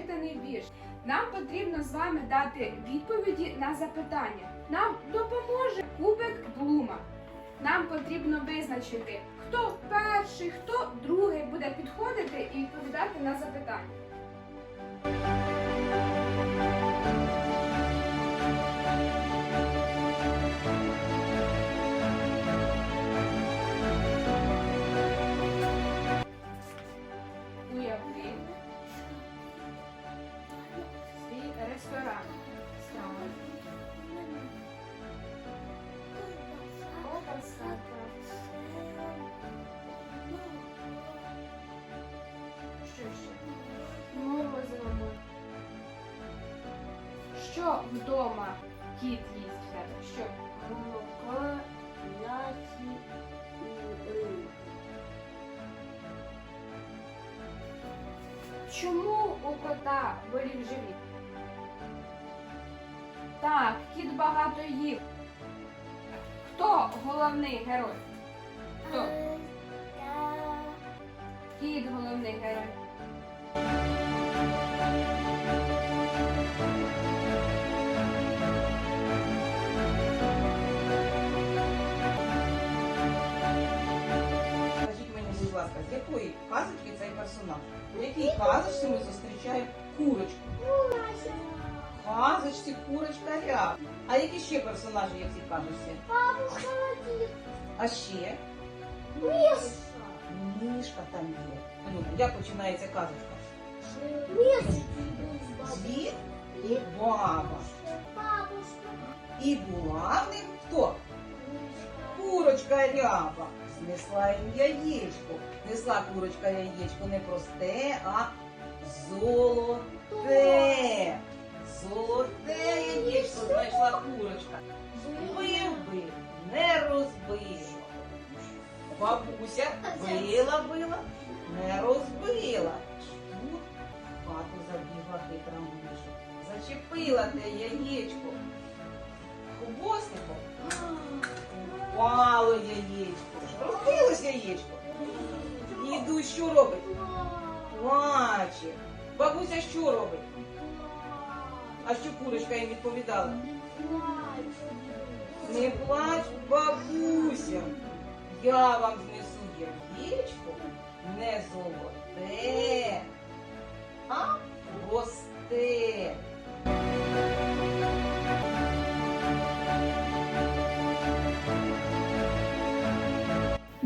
прочитаний вірш. Нам потрібно з вами дати відповіді на запитання. Нам допоможе кубик блума. Нам потрібно визначити, хто перший, хто другий буде підходити і відповідати на запитання. Що вдома кіт їсть в тебе? Що? Молоко, м'ясо і рибу. Чому у кота болів живіт? Так, кіт багато їв. Хто головний герой? Хто? Кіт головний герой. Якої казочки цей персонаж? У якій казочці ми зустрічаємо курочку? Казочці курочка ря. А які ще персонажі є в цій казочці? А ще? Мишка там є. Аліна, як починається казочка? Звір і баба. І була в них хто? Курочка ряба. Знесла їм яєчко. Несла курочка яєчко не просте, а золоте. Золоте яєчко знайшла курочка. Бив би, не розбив. Бабуся била, била, не розбила. Тут хату забігла хитра миша. Зачепила те яєчко. Хвостиком Упало яєчко. Розбилось яєчко. Діду що робить? Плаче. Бабуся що робить? А що курочка їм відповідала? Не плач, бабуся. Я вам знесу яєчко не золоте, а просте.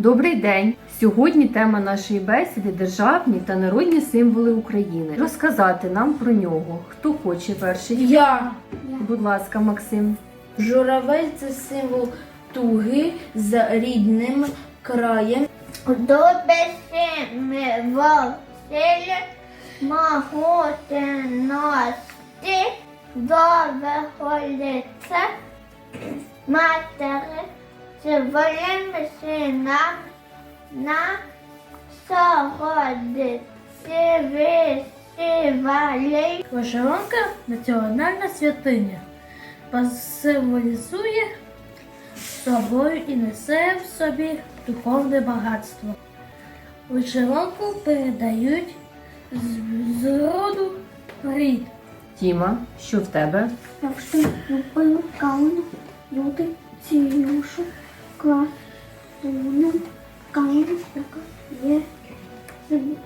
Добрий день! Сьогодні тема нашої бесіди державні та народні символи України. Розказати нам про нього. Хто хоче перший? Я. Будь ласка, Максим. Журавель це символ туги з рідним краєм. Добесими Василь могути носити довго лице матери своїм синам на согодиці висівали. Вишиванка національна святиня, символізує собою і несе в собі духовне багатство. Вишиванку передають з, з роду рід. Тіма, що в тебе? Завжди любив люди цілюшу, 가수는 강사가 예습니다.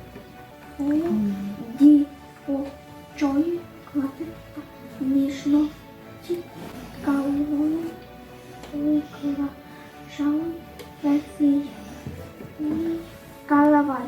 디오조이 가득한 ніжності калою прикрашав Росія і Каравай.